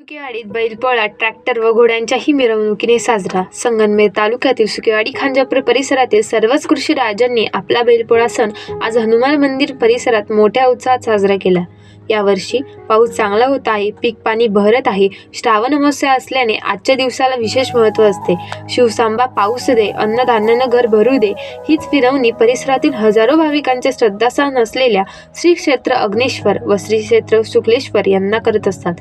सुकेवाडीत Bailpola tractor व घोड्यांच्याही मिरवणुकीने साजरा. संगनमेर तालुक्यातील सुकेवाडी खांजापूर परिसरातील सर्वच कृषी राजांनी आपला बैलपोळा सण आज हनुमान मंदिर परिसरात मोठ्या उत्साहात साजरा केला. यावर्षी पाऊस चांगला होत आहे पीक पाणी बहरत आहे. श्रावण अमावस्या असल्याने आजच्या दिवसाला विशेष महत्त्व असते. शिवसांबा पाऊस दे अन्नधान्यानं घर भरू दे हीच फिरवणी परिसरातील हजारो भाविकांचे श्रद्धास्थान असलेल्या श्री क्षेत्र अग्नेश्वर व श्री क्षेत्र शुक्लेश्वर यांना करत असतात.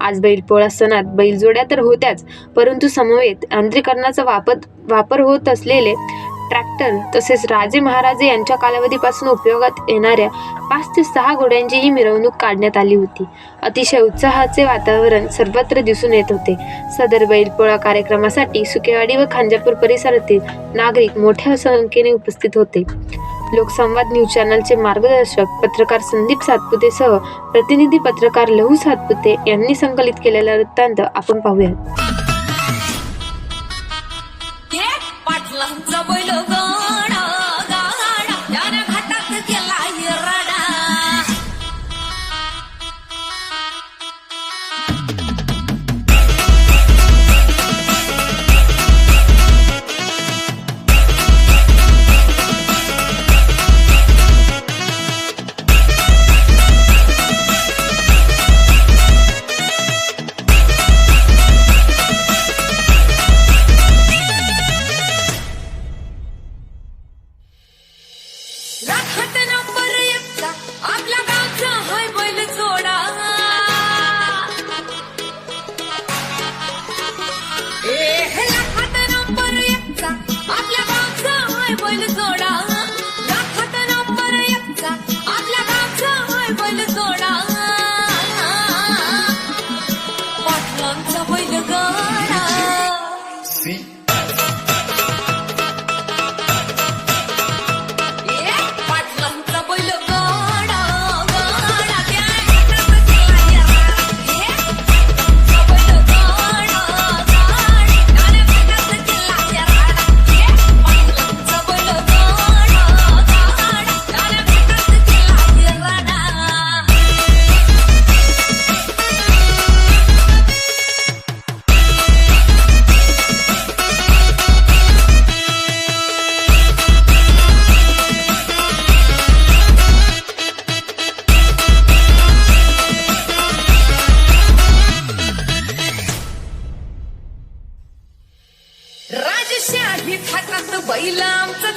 आज बैलपोळा सणात बैलजोड्या तर होत्याच परंतु समवेत यांत्रिकरणाचा वापर वापर होत असलेले ट्रॅक्टर तसेच राजे महाराजे यांच्या कालावधीपासून उपयोगात येणाऱ्या पाच ते सहा घोड्यांची ही मिरवणूक काढण्यात आली होती. अतिशय उत्साहाचे वातावरण सर्वत्र दिसून येत होते. सदर बैलपोळा कार्यक्रमासाठी सुकेवाडी व खांजापूर परिसरातील नागरिक मोठ्या संख्येने उपस्थित होते. लोकसंवाद न्यूज चॅनलचे मार्गदर्शक पत्रकार संदीप सातपुतेसह प्रतिनिधी पत्रकार लहू सातपुते यांनी संकलित केलेला वृत्तांत आपण पाहूयात. राजशाही थाटात बैल आमचं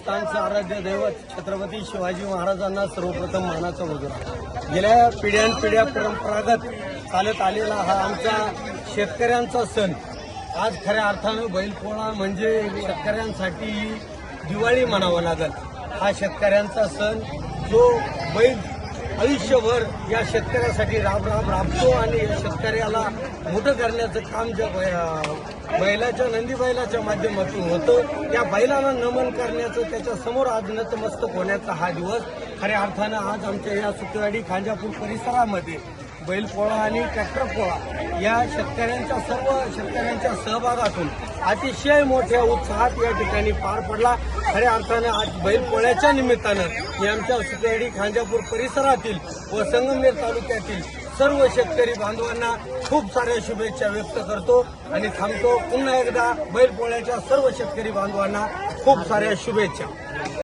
हिंदुस्थानचं आराध्य दैवत छत्रपती शिवाजी महाराजांना सर्वप्रथम मानाचा वजन गेल्या पिढ्यानपिढ्या परंपरागत चालत आलेला हा आमचा शेतकऱ्यांचा सण. आज खऱ्या अर्थानं बैलपोळा म्हणजे शेतकऱ्यांसाठी दिवाळी म्हणावं लागल. हा शेतकऱ्यांचा सण जो बैल आयुष्यभर या शेतकऱ्यासाठी राब राब राबतो आणि या शेतकऱ्याला मोठं करण्याचं काम ज्या बैलाच्या नंदी बैलाच्या माध्यमातून होतं. त्या बैलांना नमन करण्याचं त्याच्यासमोर आज नतमस्तक होण्याचा हा दिवस. खऱ्या अर्थानं आज आमच्या या सुतवाडी खांजापूर परिसरामध्ये बैलपोळा आणि ट्रॅक्टर पोळा या शेतकऱ्यांच्या सर्व शेतकऱ्यांच्या सहभागातून अतिशय मोठ्या उत्साहात या ठिकाणी पार पडला. खऱ्या अर्थानं आज बैलपोळ्याच्या निमित्तानं मी आमच्या खांजापूर परिसरातील व संगमनेर तालुक्यातील सर्व शेतकरी बांधवांना खूप साऱ्या शुभेच्छा व्यक्त करतो आणि थांबतो. पुन्हा एकदा बैलपोळ्याच्या सर्व शेतकरी बांधवांना खूप साऱ्या शुभेच्छा.